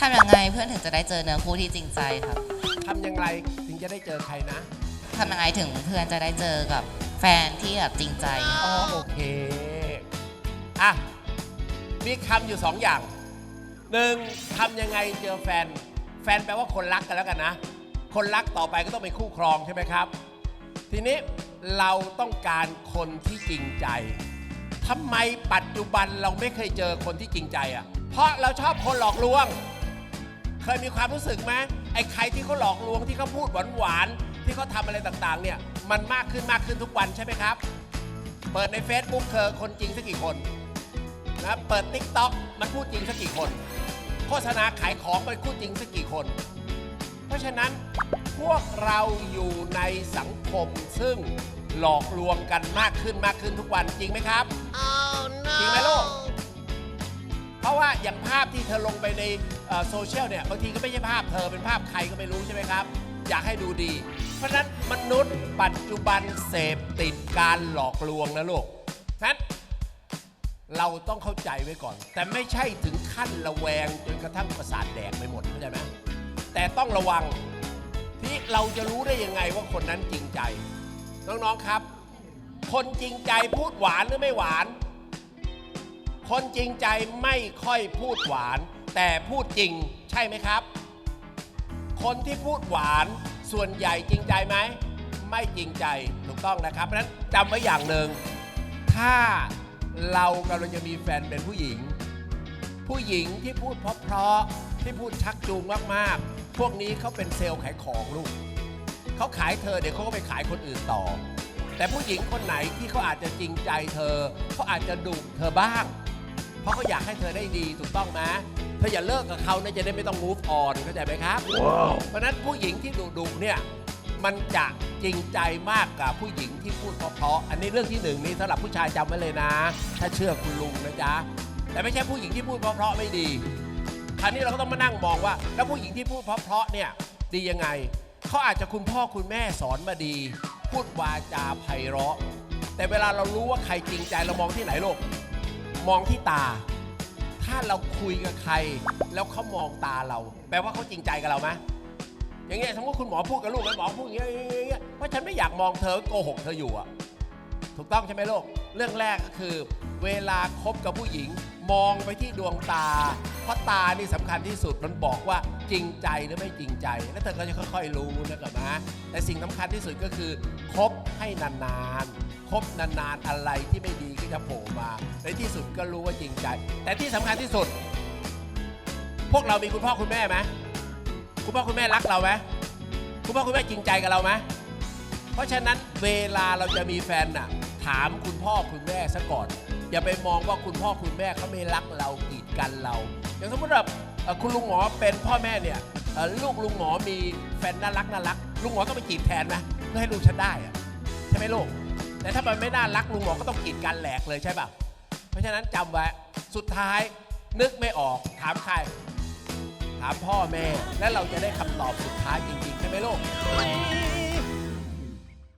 ทำยังไงเพื่อนถึงจะได้เจอเนื้อคู่ที่จริงใจครับทำยังไงถึงจะได้เจอใครนะ ทำยังไงถึงเพื่อนจะได้เจอกับแฟนที่แบบจริงใจ อ๋อโอเค อะ มีคำอยู่สองอย่าง หนึ่งทำยังไงเจอแฟน แฟนแปลว่าคนรักกันแล้วกันนะ คนรักต่อไปก็ต้องเป็นคู่ครองใช่ไหมครับ ทีนี้เราต้องการคนที่จริงใจทำไมปัจจุบันเราไม่เคยเจอคนที่จริงใจอะ เพราะเราชอบคนหลอกลวง เคยมีความรู้สึกไหมไอ้ใครที่เขาหลอกลวงที่เขาพูดหวานๆที่เขาทำอะไรต่างๆ เนี่ย มันมากขึ้นมากขึ้นทุกวันใช่ไหมครับ เปิดใน Facebook เธอคนจริงสักกี่คนนะเปิด Tik t o อกมันพูดจริงสักกี่คน โฆษณาขายของมันพูดจริงสักกี่คน เพราะฉะนั้นพวกเราอยู่ในสังคมซึ่งหลอกลวงกันมากขึ้นมากขึ้นทุกวันจริงไหมครับจริงไหมลูก เพราะว่าอย่างภาพที่เธอลงไปในเอ่อ โซเชียลเนี่ยบางทีก็ไม่ใช่ภาพเธอเป็นภาพใครก็ไม่รู้ใช่ไหมครับ อยากให้ดูดี เพราะฉะนั้นมนุษย์ปัจจุบันเสพติดการหลอกลวงนะลูกนั้นเราต้องเข้าใจไว้ก่อน แต่ไม่ใช่ถึงขั้นระแวงจนกระทั่งประสาทแดกไปหมดเข้าใจไหมแต่ต้องระวังที่เราจะรู้ได้ยังไงว่าคนนั้นจริงใจ น้องๆครับ คนจริงใจพูดหวานหรือไม่หวาน คนจริงใจไม่ค่อยพูดหวาน แต่พูดจริงใช่ไหมครับ คนที่พูดหวานส่วนใหญ่จริงใจไหม ไม่จริงใจถูกต้องนะครับ เพราะฉะนั้นจำไว้อย่างหนึ่ง ถ้าเรากำลังจะมีแฟนเป็นผู้หญิง ผู้หญิงที่พูดเพราะๆที่พูดชักจูงมากๆ พวกนี้เขาเป็นเซลล์ขายของลูกเขาขายเธอเดี๋ยวเขาก็ไปขายคนอื่นต่อ แต่ผู้หญิงคนไหนที่เขาอาจจะจริงใจเธอเขาอาจจะดุเธอบ้าง เพราะเขาอยากให้เธอได้ดีถูกต้องไหม เธออย่าเลิกกับเขานะจะได้ไม่ต้อง move on เข้าใจไหมครับ เพราะฉะนั้นผู้หญิงที่ดุดุๆเนี่ยมันจะจริงใจมากกว่าผู้หญิงที่พูดเพราะๆอันนี้เรื่องที่หนึ่งนี่สำหรับผู้ชายจำไว้เลยนะ ถ้าเชื่อคุณลุงนะจ๊ะ แต่ไม่ใช่ผู้หญิงที่พูดเพราะๆไม่ดี คราวนี้เราก็ต้องมานั่งมองว่า แล้วผู้หญิงที่พูดเพราะๆเนี่ยดียังไง เขาอาจจะคุณพ่อคุณแม่สอนมาดี พูดวาจาไพเราะ แต่เวลาเรารู้ว่าใครจริงใจเรามองที่ไหนลูกมองที่ตา ถ้าเราคุยกับใคร แล้วเขามองตาเรา แปลว่าเขาจริงใจกับเราไหมอย่างเงี้ยสมมติคุณหมอพูดกับลูกแล้วหมอพูดอย่างเงี้ยอย่างเพราะฉันไม่อยากมองเธอโกหกเธออยู่อะถูกต้องใช่ไหมลูกเรื่องแรกก็คือ เวลาคบกับผู้หญิง มองไปที่ดวงตา เพราะตานี่สำคัญที่สุดมันบอกว่าจริงใจหรือไม่จริงใจ แล้วเธอก็จะค่อยๆรู้นะครับนะแต่สิ่งสำคัญที่สุดก็คือคบให้นานๆ คบนานๆอะไรที่ไม่ดีก็จะโผล่มา ในที่สุดก็รู้ว่าจริงใจ แต่ที่สำคัญที่สุด พวกเรามีคุณพ่อคุณแม่ไหมคุณพ่อคุณแม่รักเราไหมคุณพ่อคุณแม่จริงใจกับเราไหมเพราะฉะนั้นเวลาเราจะมีแฟนน่ะ ถามคุณพ่อคุณแม่ซะก่อน อย่าไปมองว่าคุณพ่อคุณแม่เขาไม่รักเรากีดกันเรา อย่างสมมติแบบคุณลุงหมอเป็นพ่อแม่เนี่ยลูกลุงหมอมีแฟนน่ารักน่ารักลุงหมอต้องไปจีบแทนไหมเพื่อให้ลูกฉันได้อะใช่ไหมลูก แต่ถ้ามันไม่น่ารักลุงหมอก็ต้องกีดกันแหลกเลยใช่ป่ะ เพราะฉะนั้นจำไว้สุดท้ายนึกไม่ออกถามใคร ถามพ่อแม่และเราจะได้คำตอบสุดท้ายจริงๆ ใช่ไหมลูก